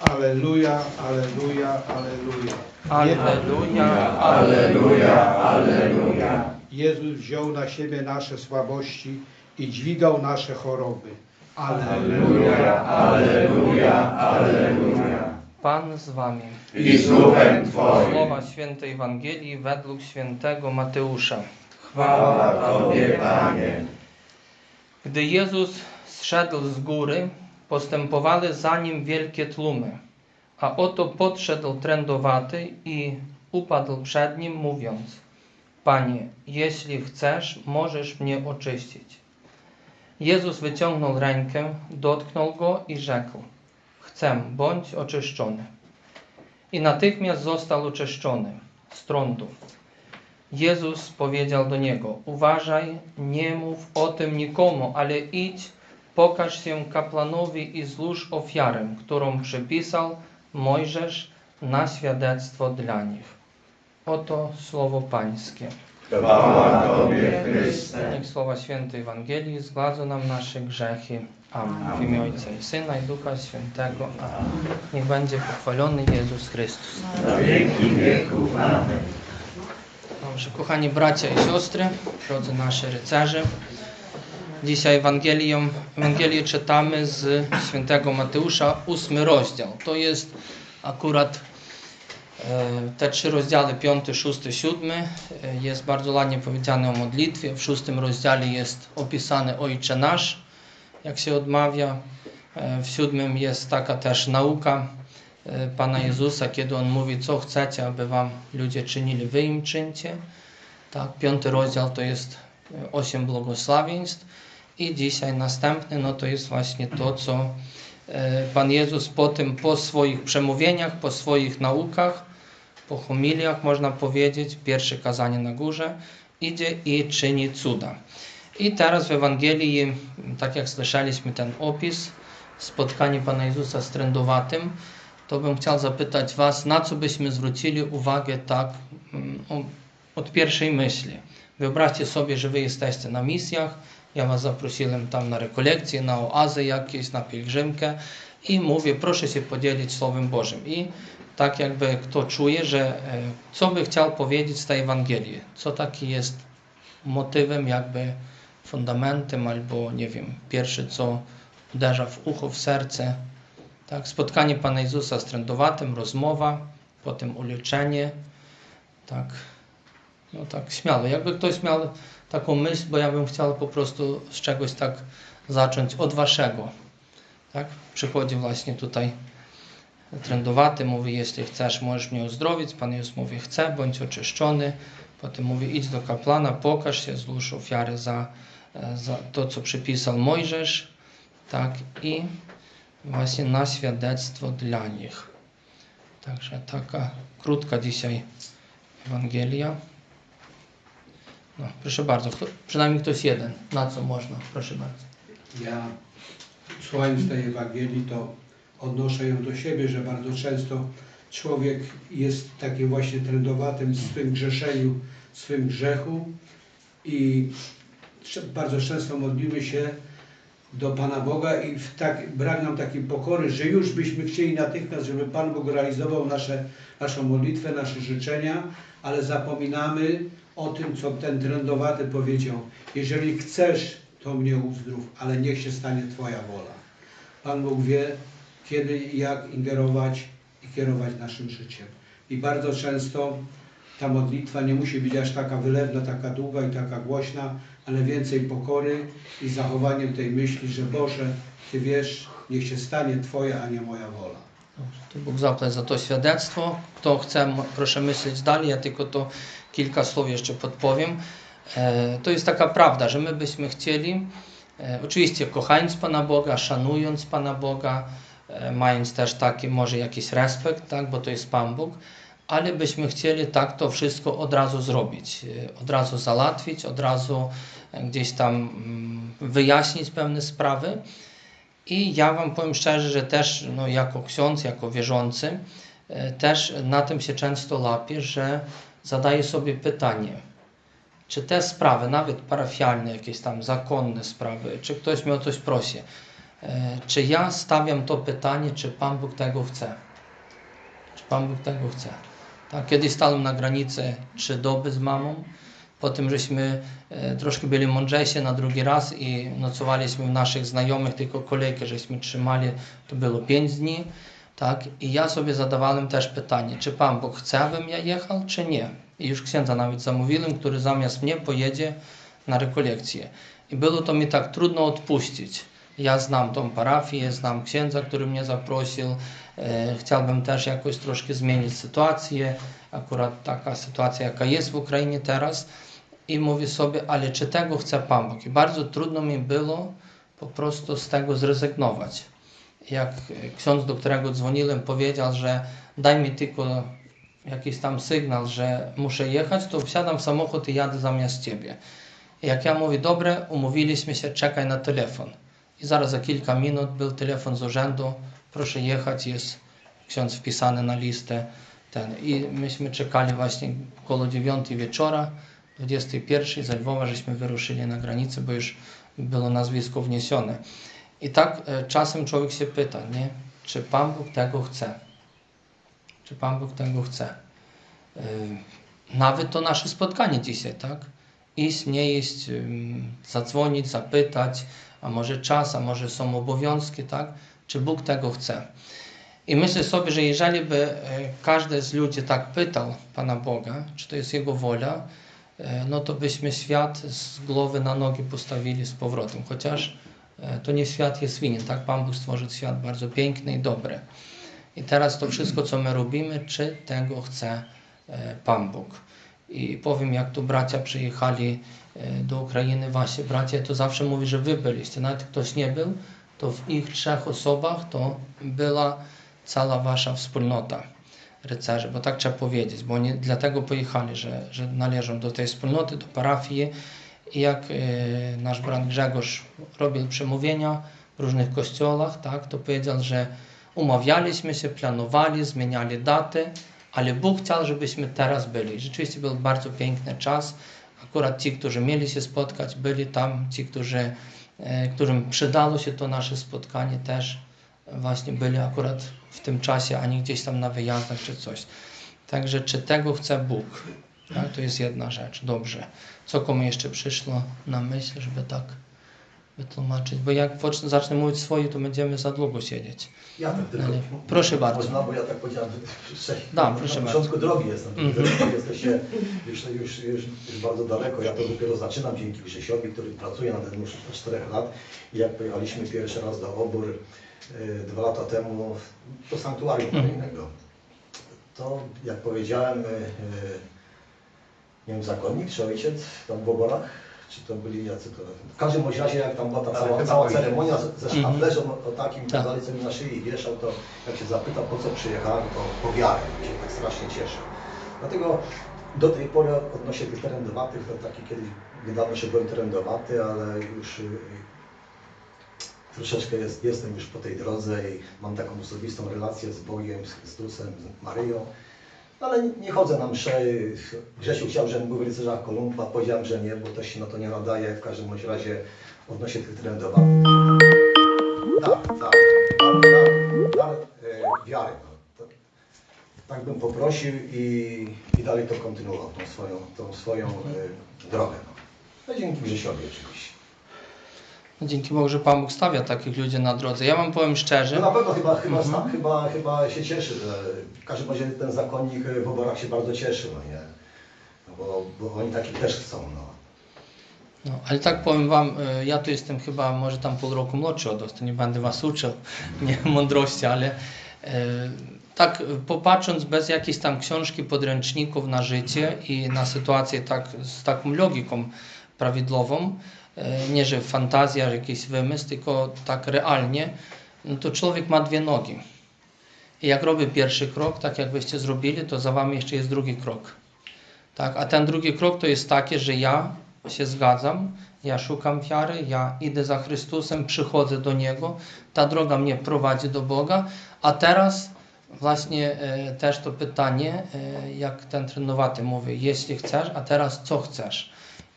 Aleluja, aleluja, aleluja. Alleluja, Alleluja, Alleluja. Jezus wziął na siebie nasze słabości i dźwigał nasze choroby. Alleluja, Alleluja, Alleluja. Pan z wami. I z duchem Twoim. Słowa Świętej Ewangelii według świętego Mateusza. Chwała Tobie, Panie. Gdy Jezus zszedł z góry, postępowały za nim wielkie tłumy. A oto podszedł trędowaty i upadł przed nim, mówiąc: Panie, jeśli chcesz, możesz mnie oczyścić. Jezus wyciągnął rękę, dotknął go i rzekł: Chcę, bądź oczyszczony. I natychmiast został oczyszczony z trądu. Jezus powiedział do niego: Uważaj, nie mów o tym nikomu, ale idź, pokaż się kapłanowi i złóż ofiarę, którą przypisał Mojżesz na świadectwo dla nich. Oto słowo Pańskie. Chwała Tobie, Chryste. Niech słowa świętej Ewangelii zgładzą nam nasze grzechy. Amen. W imię Ojca i Syna i Ducha Świętego. Amen. Niech będzie pochwalony Jezus Chrystus. Na wieki wieków. Amen. Dobrze, kochani bracia i siostry, drodzy nasi rycerze. Dzisiaj Ewangelię, Ewangelię czytamy z świętego Mateusza, ósmy rozdział. To jest akurat e, te trzy rozdziały, piąty, szósty, siódmy. E, Jest bardzo ładnie powiedziane o modlitwie. W szóstym rozdziale jest opisany Ojcze Nasz, jak się odmawia. E, W siódmym jest taka też nauka Pana Jezusa, kiedy On mówi, co chcecie, aby Wam ludzie czynili, Wy im czyńcie. Tak, piąty rozdział to jest osiem błogosławieństw i dzisiaj następny, no to jest właśnie to, co e, Pan Jezus po tym, po swoich przemówieniach, po swoich naukach, po homiliach, można powiedzieć, pierwsze kazanie na górze, idzie i czyni cuda. I teraz w Ewangelii, tak jak słyszeliśmy ten opis, spotkanie Pana Jezusa z trędowatym, to bym chciał zapytać Was, na co byśmy zwrócili uwagę tak mm, od pierwszej myśli. Wyobraźcie sobie, że Wy jesteście na misjach, ja Was zaprosiłem tam na rekolekcje, na oazę jakieś, na pielgrzymkę i mówię, proszę się podzielić Słowem Bożym. I tak jakby kto czuje, że e, co by chciał powiedzieć z tej Ewangelii, co taki jest motywem, jakby fundamentem, albo nie wiem, pierwsze co uderza w ucho, w serce. Tak, spotkanie Pana Jezusa z trędowatym, rozmowa, potem uleczenie. Tak, no tak śmiało. Jakby ktoś miał taką myśl, bo ja bym chciał po prostu z czegoś tak zacząć od Waszego. Tak, przychodzi właśnie tutaj trędowaty, mówi, jeśli chcesz, możesz mnie uzdrowić. Pan Jezus mówi, chcę, bądź oczyszczony. Potem mówi, idź do kapłana, pokaż się, złóż ofiary za, e, za to, co przypisał Mojżesz. Tak, i właśnie na świadectwo dla nich. Także taka krótka dzisiaj Ewangelia. No, proszę bardzo, kto, przynajmniej ktoś jeden. Na co można? Proszę bardzo. Ja słuchając tej Ewangelii, to odnoszę ją do siebie, że bardzo często człowiek jest takim właśnie trendowatym w swym grzeszeniu, w swym grzechu i bardzo często modlimy się do Pana Boga i w tak, brak nam takiej pokory, że już byśmy chcieli natychmiast, żeby Pan Bóg realizował nasze, naszą modlitwę, nasze życzenia, ale zapominamy o tym, co ten trendowaty powiedział. Jeżeli chcesz, to mnie uzdrów, ale niech się stanie Twoja wola. Pan Bóg wie, kiedy i jak ingerować i kierować naszym życiem. I bardzo często ta modlitwa nie musi być aż taka wylewna, taka długa i taka głośna, ale więcej pokory i zachowaniem tej myśli, że Boże, Ty wiesz, niech się stanie Twoja, a nie moja wola. To Bóg zapłać za to świadectwo. Kto chce, proszę myśleć dalej, ja tylko to kilka słów jeszcze podpowiem. E, to jest taka prawda, że my byśmy chcieli, e, oczywiście kochając Pana Boga, szanując Pana Boga, e, mając też taki może jakiś respekt, tak, bo to jest Pan Bóg, ale byśmy chcieli tak to wszystko od razu zrobić, od razu załatwić, od razu gdzieś tam mm, wyjaśnić pewne sprawy. I ja Wam powiem szczerze, że też no, jako ksiądz, jako wierzący, też na tym się często łapię, że zadaję sobie pytanie, czy te sprawy, nawet parafialne, jakieś tam zakonne sprawy, czy ktoś mnie o coś prosi, e, czy ja stawiam to pytanie, czy Pan Bóg tego chce. Czy Pan Bóg tego chce. Tak, kiedyś stałem na granicy trzy doby z mamą, potem żeśmy e, troszkę byli mądrzejsi na drugi raz i nocowaliśmy u naszych znajomych, tylko kolejkę żeśmy trzymali, to było pięć dni. Tak? I ja sobie zadawałem też pytanie, czy Pan Bóg chce, abym ja jechał, czy nie. I już księdza nawet zamówiłem, który zamiast mnie pojedzie na rekolekcję. I było to mi tak trudno odpuścić. Ja znam tą parafię, znam księdza, który mnie zaprosił. E, chciałbym też jakoś troszkę zmienić sytuację, akurat taka sytuacja, jaka jest w Ukrainie teraz. I mówię sobie, ale czy tego chce Pan Bóg? I bardzo trudno mi było po prostu z tego zrezygnować. Jak ksiądz, do którego dzwoniłem, powiedział, że daj mi tylko jakiś tam sygnał, że muszę jechać, to wsiadam w samochód i jadę zamiast ciebie. Jak ja mówię, dobre, umówiliśmy się, czekaj na telefon. I zaraz za kilka minut był telefon z urzędu, proszę jechać, jest ksiądz wpisany na listę. Ten. I myśmy czekali właśnie około 9 wieczora, 21 ze Lwowa, żeśmy wyruszyli na granicę, bo już było nazwisko wniesione. I tak e, czasem człowiek się pyta, nie? czy Pan Bóg tego chce? Czy Pan Bóg tego chce? E, Nawet to nasze spotkanie dzisiaj, tak? Iść, nie iść, zadzwonić, zapytać, a może czas, a może są obowiązki, tak? Czy Bóg tego chce? I myślę sobie, że jeżeli by e, każdy z ludzi tak pytał Pana Boga, czy to jest Jego wola, no to byśmy świat z głowy na nogi postawili z powrotem. Chociaż to nie świat jest winien, tak? Pan Bóg stworzył świat bardzo piękny i dobry. I teraz to wszystko, co my robimy, czy tego chce e, Pan Bóg. I powiem, jak tu bracia przyjechali e, do Ukrainy, właśnie bracia, to zawsze mówi, że wy byliście. Nawet ktoś nie był, to w ich trzech osobach to była cała wasza wspólnota rycerzy, bo tak trzeba powiedzieć, bo oni dlatego pojechali, że, że należą do tej wspólnoty, do parafii. Jak e, nasz brat Grzegorz robił przemówienia w różnych kościołach, tak, to powiedział, że umawialiśmy się, planowali, zmieniali daty, ale Bóg chciał, żebyśmy teraz byli. Rzeczywiście był bardzo piękny czas. Akurat ci, którzy mieli się spotkać, byli tam, ci, którzy, e, którym przydało się to nasze spotkanie, też właśnie byli akurat w tym czasie, a nie gdzieś tam na wyjazdach czy coś. Także czy tego chce Bóg? Tak? To jest jedna rzecz. Dobrze. Co komu jeszcze przyszło na myśl, żeby tak wytłumaczyć? Bo jak zacznę mówić swoje, to będziemy za długo siedzieć. Ja tak tylko. Proszę bardzo. Można, bo ja tak powiedziałem, że. Da, na proszę początku drogi jestem. Mhm. Wy Jesteście już, już, już, już bardzo daleko. Ja to dopiero zaczynam dzięki Grzesiowi, który pracuje nad tym już od 4 lat. I jak pojechaliśmy pierwszy raz do Obór y, dwa lata temu do sanktuarium Mhm. kolejnego, to jak powiedziałem, y, nie wiem, zakonnik czy ojciec tam w Oborach, czy to byli jacy to... W każdym bądź razie jak tam była ta cała, cała ceremonia ze Mhm. sztaflerzem o, o takim Tak. mi na szyi wieszał, to jak się zapytał, po co przyjechałem, to po wiarę. się tak strasznie cieszę. Dlatego do tej pory odnośnie tych trendowatych, to taki kiedyś niedawno się byłem trendowaty, ale już y, troszeczkę jest, jestem już po tej drodze i mam taką osobistą relację z Bogiem, z Chrystusem, z Maryją. Ale nie, chodzę na msze. Grzesiu chciał, żebym był w rycerzach Kolumba. Powiedziałem, że nie, bo to się na to nie nadaje. W każdym razie odnośnie tych trendowatych. Tak, tak. Dar, dar, dar e, wiary. No. Tak bym poprosił i, i dalej to kontynuował, tą swoją, tą swoją e, drogę. No. no dzięki Grzesiowi oczywiście. No, Dzięki Bogu, że Pan Bóg stawia takich ludzi na drodze. Ja wam powiem No szczerze, na pewno chyba, chyba, Mhm. sta- chyba, chyba się cieszy, że w każdym razie ten zakonnik w oborach się bardzo cieszy, no nie? No bo, bo oni takich też chcą, no. no, ale tak powiem wam, e, ja tu jestem chyba może tam pół roku młodszy od was, to nie będę was uczył, nie mądrości, ale e, tak popatrząc bez jakiejś tam książki, podręczników na życie i na sytuację tak z taką logiką prawidłową, nie że fantazja, jakiś wymysł, tylko tak realnie, no to człowiek ma dwie nogi. I jak robię pierwszy krok, tak jak byście zrobili, to za wami jeszcze jest drugi krok. Tak? A ten drugi krok to jest taki, że ja się zgadzam, ja szukam wiary, ja idę za Chrystusem, przychodzę do Niego, ta droga mnie prowadzi do Boga, a teraz właśnie e, też to pytanie, e, jak ten trenowaty mówi, jeśli chcesz, a teraz co chcesz?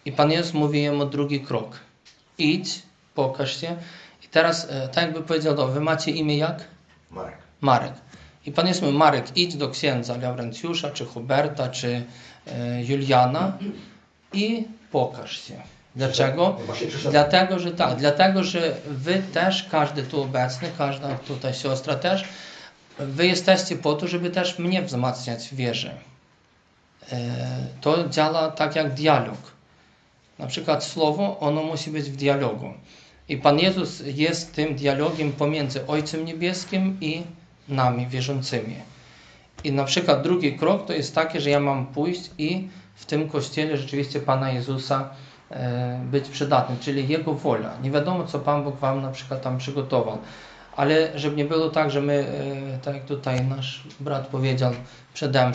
I Pan Jezus mówi jemu drugi krok. Idź, pokaż się. I Teraz, e, tak jakby powiedział, no, wy macie imię jak? Marek. Marek. I Pan Jezus mówi, Marek, idź do księdza Laurencjusza, czy Huberta, czy e, Juliana i pokaż się. Dlaczego? Dlatego, że tak, dlatego, że wy też, każdy tu obecny, każda tutaj siostra też, wy jesteście po to, żeby też mnie wzmacniać w wierze. E, To działa tak jak dialog. Na przykład słowo, ono musi być w dialogu. I Pan Jezus jest tym dialogiem pomiędzy Ojcem Niebieskim i nami, wierzącymi. I na przykład drugi krok to jest taki, że ja mam pójść i w tym kościele rzeczywiście Pana Jezusa e, być przydatnym, czyli Jego wola. Nie wiadomo, co Pan Bóg Wam na przykład tam przygotował. Ale żeby nie było tak, że my, e, tak jak tutaj nasz brat powiedział przede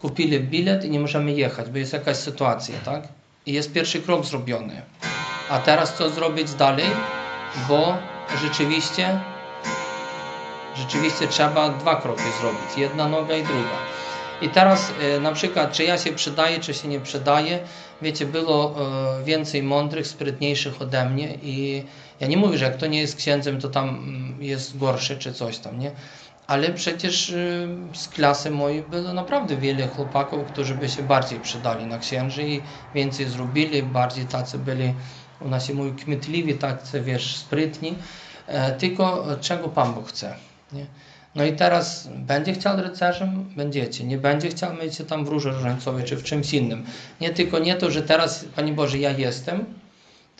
kupili bilet i nie możemy jechać, bo jest jakaś sytuacja, tak? I jest pierwszy krok zrobiony. A teraz co zrobić dalej? Bo rzeczywiście rzeczywiście trzeba dwa kroki zrobić, jedna noga i druga. I teraz e, na przykład, czy ja się przydaję, czy się nie przydaję, wiecie, było e, więcej mądrych, sprytniejszych ode mnie i ja nie mówię, że jak to nie jest księdzem, to tam mm, jest gorszy, czy coś tam, nie? Ale przecież y, z klasy mojej było naprawdę wiele chłopaków, którzy by się bardziej przydali na księży i więcej zrobili, bardziej tacy byli, u nas się mówi, kmitliwi, tacy, wiesz, sprytni. E, tylko czego Pan Bóg chce. Nie? No i teraz będzie chciał rycerzem, będziecie. Nie będzie chciał, będziecie tam w róży różańcowej czy w czymś innym. Nie tylko nie to, że teraz, Panie Boże, ja jestem,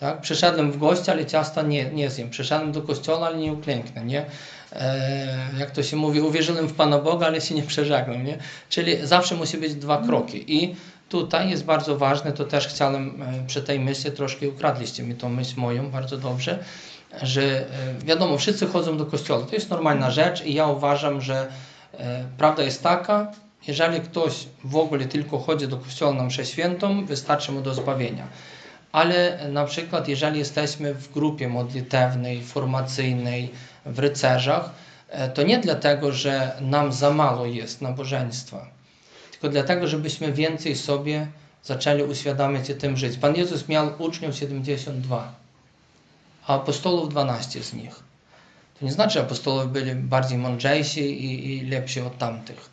tak? Przyszedłem w gości, ale ciasta nie, nie zjem. Przyszedłem do kościoła, ale nie uklęknę, nie? E, jak to się mówi, uwierzyłem w Pana Boga, ale się nie przeżegnam, nie? Czyli zawsze musi być dwa kroki. I tutaj jest bardzo ważne, to też chciałem e, przy tej myśli, troszkę ukradliście mi tą myśl moją bardzo dobrze, że e, wiadomo, wszyscy chodzą do kościoła. To jest normalna rzecz i ja uważam, że prawda jest taka, jeżeli ktoś w ogóle tylko chodzi do kościoła na mszę świętą, wystarczy mu do zbawienia. Ale na przykład, jeżeli jesteśmy w grupie modlitewnej, formacyjnej, w rycerzach, e, to nie dlatego, że nam za mało jest nabożeństwa, tylko dlatego, żebyśmy więcej sobie zaczęli uświadamiać i tym żyć. Pan Jezus miał uczniów 72, a apostołów 12 z nich. To nie znaczy, że apostołowie byli bardziej mądrzejsi i, i lepsi od tamtych.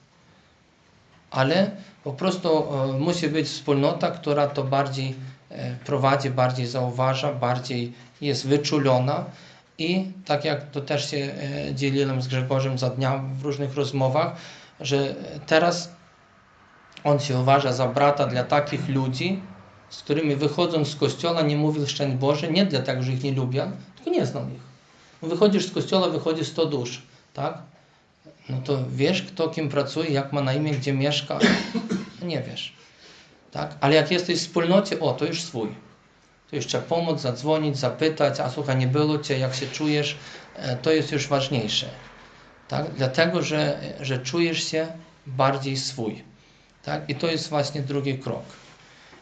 Ale po prostu e, musi być wspólnota, która to bardziej prowadzi, bardziej zauważa, bardziej jest wyczulona. I tak jak to też się e, dzieliłem z Grzegorzem za dnia w różnych rozmowach, że teraz on się uważa za brata dla takich ludzi, z którymi wychodząc z kościoła nie mówił szczęść Boże, nie dlatego, że ich nie lubię, tylko nie znał ich. Wychodzisz z kościoła, wychodzi 100 dusz, tak? No to wiesz, kto kim pracuje, jak ma na imię, gdzie mieszka? Nie wiesz. Tak? Ale jak jesteś w wspólnocie, o, to już swój. To już trzeba pomóc, zadzwonić, zapytać, a słuchaj, nie było cię, jak się czujesz, e, to jest już ważniejsze. Tak? Dlatego, że, że czujesz się bardziej swój. Tak? I to jest właśnie drugi krok.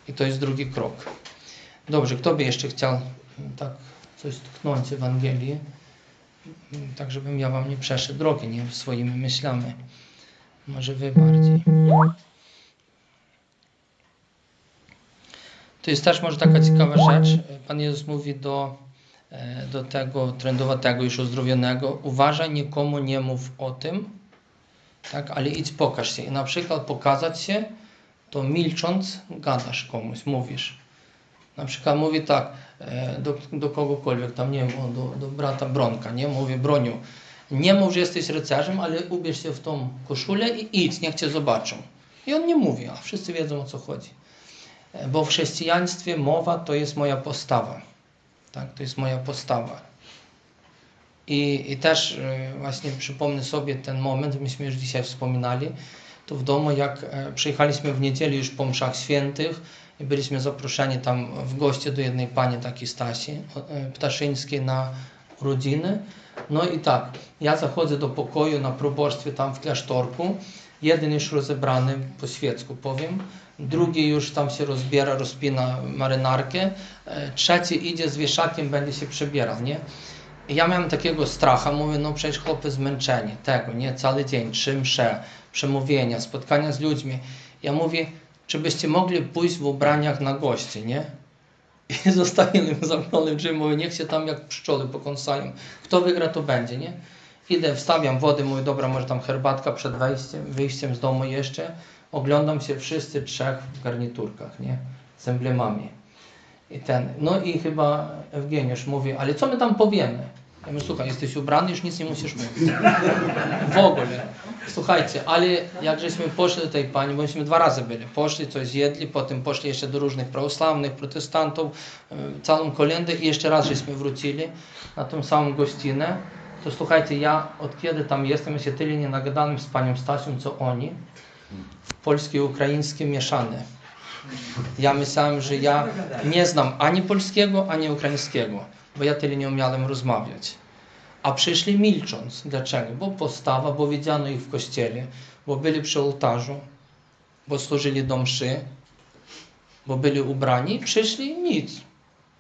I to jest drugi krok. Dobrze, kto by jeszcze chciał mm, tak coś tknąć Ewangelii, Mm, tak żebym ja wam nie przeszedł drogi, nie swoimi myślami. Może wy bardziej. To jest też może taka ciekawa rzecz. Pan Jezus mówi do, e, do tego trendowatego, już uzdrowionego, uważaj, nikomu nie mów o tym, tak, ale idź pokaż się. I na przykład pokazać się, to milcząc gadasz komuś, mówisz. Na przykład mówi tak e, do, do kogokolwiek, tam nie wiem, do, do brata Bronka, nie? Mówi, Broniu, nie mów, że jesteś rycerzem, ale ubierz się w tą koszulę i idź, niech cię zobaczą. I on nie mówi, a wszyscy wiedzą o co chodzi. Bo w chrześcijaństwie mowa to jest moja postawa. Tak, to jest moja postawa. I, I też e, właśnie przypomnę sobie ten moment, myśmy już dzisiaj wspominali, to w domu jak e, przyjechaliśmy w niedzielę już po mszach świętych i byliśmy zaproszeni tam w goście do jednej pani takiej Stasi e, Ptaszyńskiej na urodziny. No i tak, ja zachodzę do pokoju na proboszczstwie tam w klasztorku, jeden już rozebrany po świecku powiem, drugi już tam się rozbiera, rozpina marynarkę, e, trzeci idzie z wieszakiem, będzie się przebierał, nie? Ja miałem takiego stracha, mówię, no przecież chłopy zmęczeni, tego, nie, cały dzień, trzy msze, przemówienia, spotkania z ludźmi. Ja mówię, czy byście mogli pójść w ubraniach na gości, nie? I zostawili zamknęli drzwi, mówię, niech się tam jak pszczoły pokąsają. Kto wygra, to będzie, nie? Idę, wstawiam wody, mówię, dobra, może tam herbatka przed wejściem, wyjściem z domu jeszcze. Oglądam się wszyscy trzech w garniturkach, nie? Z emblemami. I ten, no i chyba Eugeniusz mówi, ale co my tam powiemy? Ja mówię, słuchaj, jesteś ubrany, już nic nie musisz mówić. W ogóle. Słuchajcie, ale jak żeśmy poszli do tej pani, bo myśmy dwa razy byli, poszli, coś zjedli, potem poszli jeszcze do różnych prawosławnych, protestantów, y, całą kolendę i jeszcze raz żeśmy wrócili na tą samą gościnę, to słuchajcie, ja od kiedy tam jestem, ja się tyle nie nagadałem z panią Stasią, co oni, polskie i ukraińskie mieszane. Ja myślałem, że ja nie znam ani polskiego, ani ukraińskiego, bo ja tyle nie umiałem rozmawiać. A przyszli milcząc. Dlaczego? Bo postawa, bo widziano ich w kościele, bo byli przy ołtarzu, bo służyli do mszy, bo byli ubrani, przyszli nic.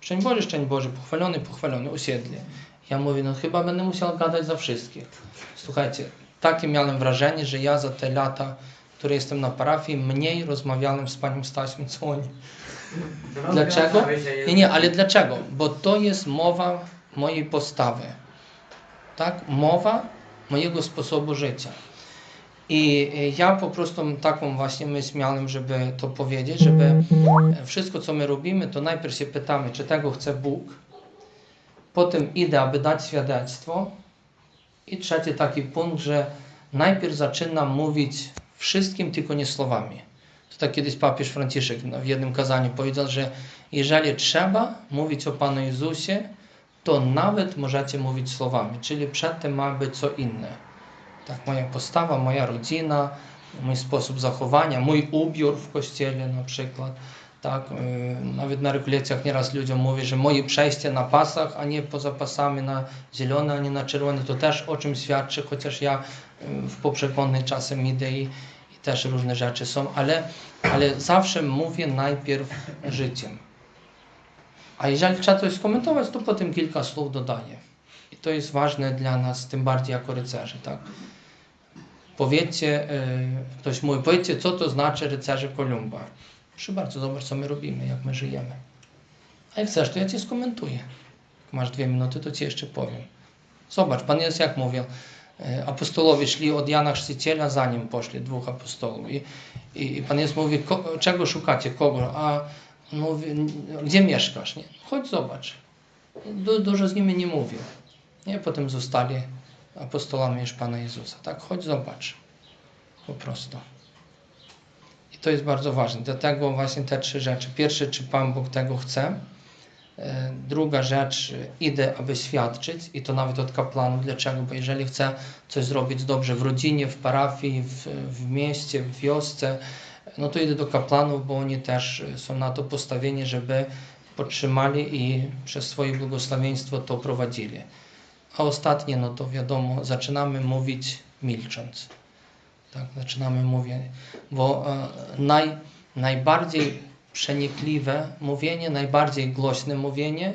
Szczęść Boże, szczęść Boże, pochwalony, pochwalony, usiedli. Ja mówię, no chyba będę musiał gadać za wszystkich. Słuchajcie, takie miałem wrażenie, że ja za te lata, które jestem na parafii, mniej rozmawiałem z panią Stasią, co oni. Dlaczego? Nie, nie, ale dlaczego? Bo to jest mowa mojej postawy. Tak? Mowa mojego sposobu życia. I y, ja po prostu taką właśnie myśl miałem, żeby to powiedzieć, żeby wszystko, co my robimy, to najpierw się pytamy, czy tego chce Bóg. Potem idę, aby dać świadectwo. I trzeci taki punkt, że najpierw zaczynam mówić wszystkim, tylko nie słowami. To tak kiedyś papież Franciszek w jednym kazaniu powiedział, że jeżeli trzeba mówić o Panu Jezusie, to nawet możecie mówić słowami, czyli przedtem ma być co inne. Tak, moja postawa, moja rodzina, mój sposób zachowania, mój ubiór w kościele na przykład. Tak, yy, nawet na rekolekcjach nieraz ludziom mówię, że moje przejście na pasach, a nie poza pasami na zielone, a nie na czerwone, to też o czym świadczy, chociaż ja yy, w poprzekładnej czasem idę i, i też różne rzeczy są, ale, ale zawsze mówię najpierw życiem. A jeżeli trzeba coś skomentować, to potem kilka słów dodaję. I to jest ważne dla nas, tym bardziej jako rycerze, tak? Powiedzcie, yy, ktoś mówi, powiedzcie, co to znaczy rycerze Kolumba. Proszę bardzo, zobacz, co my robimy, jak my żyjemy. A jak chcesz, to ja Cię skomentuję. Jak masz dwie minuty, to Ci jeszcze powiem. Zobacz, Pan Jezus jak mówił, yy, apostolowie szli od Jana Chrzciciela, zanim poszli dwóch apostołów. I, i, i Pan Jezus mówi, czego szukacie, kogo? A mówi, gdzie mieszkasz? Nie? Chodź zobacz. Du, dużo z nimi nie mówił. Nie? Potem zostali apostolami już Pana Jezusa. Tak, chodź zobacz. Po prostu. To jest bardzo ważne. Dlatego właśnie te trzy rzeczy. Pierwsze, czy Pan Bóg tego chce. E, Druga rzecz, idę, aby świadczyć i to nawet od kapłanów. Dlaczego? Bo jeżeli chcę coś zrobić dobrze w rodzinie, w parafii, w, w mieście, w wiosce, no to idę do kapłanów, bo oni też są na to postawieni, żeby podtrzymali i przez swoje błogosławieństwo to prowadzili. A ostatnie, no to wiadomo, zaczynamy mówić milcząc. Tak, zaczynamy mówić, bo e, naj, najbardziej przenikliwe mówienie, najbardziej głośne mówienie,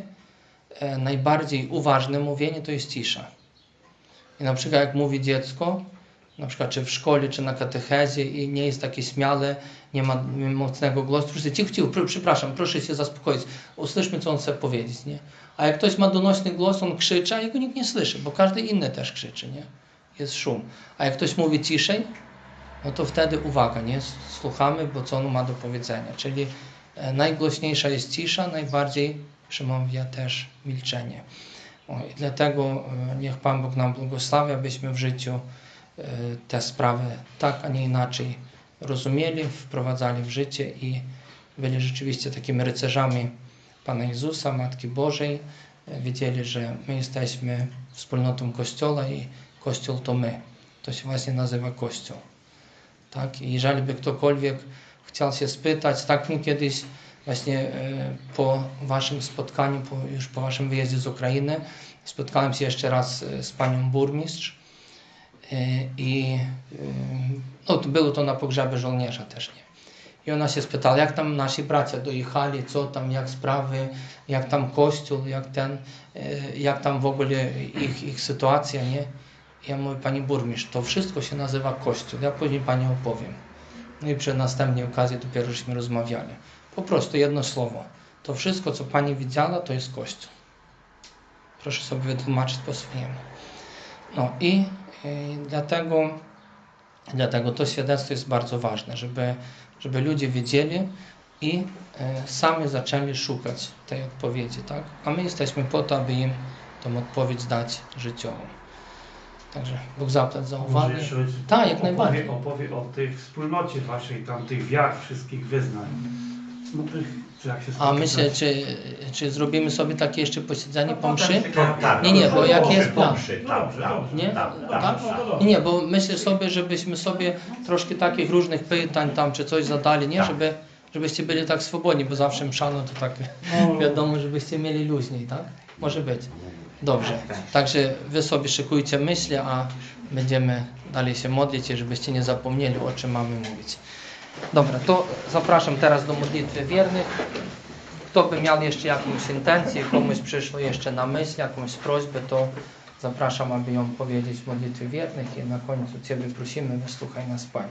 e, najbardziej uważne mówienie to jest cisza. I na przykład jak mówi dziecko, na przykład czy w szkole, czy na katechezie i nie jest takie śmiale, nie ma mocnego głosu, proszę cicho, cicho, pr- przepraszam, proszę się zaspokoić, usłyszmy, co on chce powiedzieć, nie? A jak ktoś ma donośny głos, on krzyczy, a jego nikt nie słyszy, bo każdy inny też krzyczy, nie? Jest szum. A jak ktoś mówi ciszej, no to wtedy uwaga, nie? Słuchamy, bo co on ma do powiedzenia. Czyli e, najgłośniejsza jest cisza, najbardziej przemawia też milczenie. O, dlatego e, niech Pan Bóg nam błogosławi, abyśmy w życiu e, te sprawy tak, a nie inaczej rozumieli, wprowadzali w życie i byli rzeczywiście takimi rycerzami Pana Jezusa, Matki Bożej. Wiedzieli, że my jesteśmy wspólnotą Kościoła i Kościół to my. To się właśnie nazywa Kościół. Tak? I jeżeli by ktokolwiek chciał się spytać, tak mi kiedyś właśnie e, po waszym spotkaniu, po, już po waszym wyjeździe z Ukrainy, spotkałem się jeszcze raz e, z panią burmistrz e, i no, było to na pogrzebie żołnierza też, nie? I ona się spytała, jak tam nasi bracia dojechali, co tam, jak sprawy, jak tam kościół, jak ten, jak tam w ogóle ich, ich sytuacja, nie? Ja mówię, pani burmistrz, to wszystko się nazywa kościół, ja później pani opowiem. No i przy następnej okazji dopiero żeśmy rozmawiali. Po prostu jedno słowo. to wszystko, co Pani widziała, to jest Kościół. Proszę sobie wytłumaczyć po swojemu. No i y, dlatego, dlatego to świadectwo jest bardzo ważne, żeby, żeby ludzie wiedzieli i y, sami zaczęli szukać tej odpowiedzi, tak? A my jesteśmy po to, aby im tą odpowiedź dać życiową. Także Bóg zapłać za uwagę. Tak, jak opowie- najbardziej. Opowie o tej wspólnocie waszej, tam tych wiar, wszystkich wyznań. No tych, czy jak się A myślę, czy, czy zrobimy sobie takie jeszcze posiedzenie po No, mszy? Tak, tak. Nie, nie, bo jak jest plan. Tak, tak, dobrze. Nie? tak, Tak? Nie, nie, bo myślę sobie, żebyśmy sobie troszkę takich różnych pytań tam, czy coś zadali, nie? Tak. Żeby, żebyście byli tak swobodni, bo zawsze mszano to tak No, wiadomo, żebyście mieli luźniej, tak? Może być. Dobrze. Także wy sobie szykujcie myśli, a będziemy dalej się modlić, żebyście nie zapomnieli, o czym mamy mówić. Dobra, to zapraszam teraz do modlitwy wiernych. Kto by miał jeszcze jakąś intencję, komuś przyszło jeszcze na myśl, jakąś prośbę, to zapraszam, aby ją powiedzieć w modlitwie wiernych i na końcu Ciebie prosimy, wysłuchaj nas Panie.